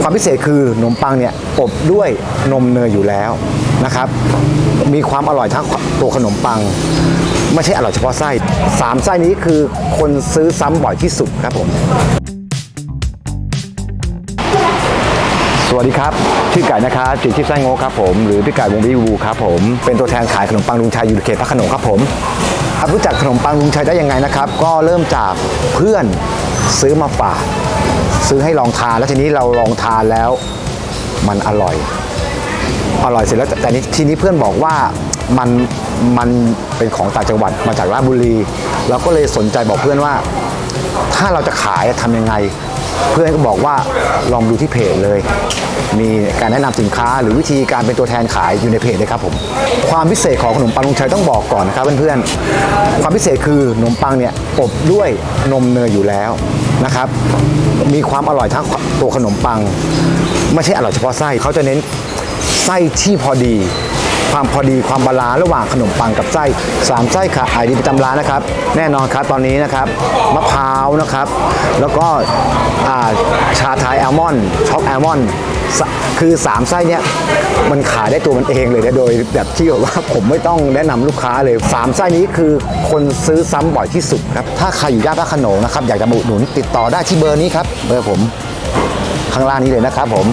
ความพิเศษคือขนมปังเนี่ยอบด้วยนมเนยอยู่แล้วนะครับ มีความอร่อยทั้งตัวขนมปัง ไม่ใช่อร่อยเฉพาะไส้สามไส้นี้คือคนซื้อซ้ำบ่อยที่สุดครับผม สวัสดีครับชื่อไก่นะครับจิตชิพไส้โงครับผม หรือพี่ไก่วงวิวูครับผม เป็นตัวแทนขายขนมปังลุงชัยอยู่เขตพระขนงครับผมรู้จักขนมปังลุงชัยได้ยังไงนะครับ ก็เริ่มจากเพื่อนซื้อมาฝาก ซื้อให้ลองทาน แล้วทีนี้เราลองทานแล้ว มันอร่อย อร่อยเสร็จแล้วแต่แต่นี้ทีนี้เพื่อนบอกว่ามันมันเป็นของต่างจังหวัดมาจากราชบุรี เราก็เลยสนใจบอกเพื่อนว่า ถ้าเราจะขายทำยังไง เพื่อนก็บอกว่าลองดูที่เพจเลย มีการแนะนำสินค้าหรือวิธีการเป็นตัวแทนขายอยู่ในเพจเลยครับผมความพิเศษของขนมปังลุงชัยต้องบอกก่อนนะครับเพื่อนๆความพิเศษคือขนมปังเนี่ยอบด้วยนมเนยอยู่แล้วนะครับ มีความอร่อยทั้งตัวขนมปัง ไม่ใช่อร่อยเฉพาะไส้เขาจะเน้นไส้ที่พอดี ความพอดีความบาลานซ์ระหว่างขนมปังกับไส้สามไส้ค่ะขายดีประจำร้านนะครับ แน่นอนครับตอนนี้นะครับมะพร้าวนะครับ แล้วก็ชาไทยแอลมอนด์ช็อกแอลมอนด์คือ3ไส้เนี่ยมันขายได้ตัวมันเองเลยนะโดยแบบที่แบบว่าผมไม่ต้องแนะนำลูกค้าเลย3ไส้นี้คือคนซื้อซ้ำบ่อยที่สุดครับถ้าใครอยู่ย่านพระโขนงนะครับอยากจะมาอุดหนุนติดต่อได้ที่เบอร์นี้ครับเบอร์ผมข้างล่างนี้เลยนะครับผม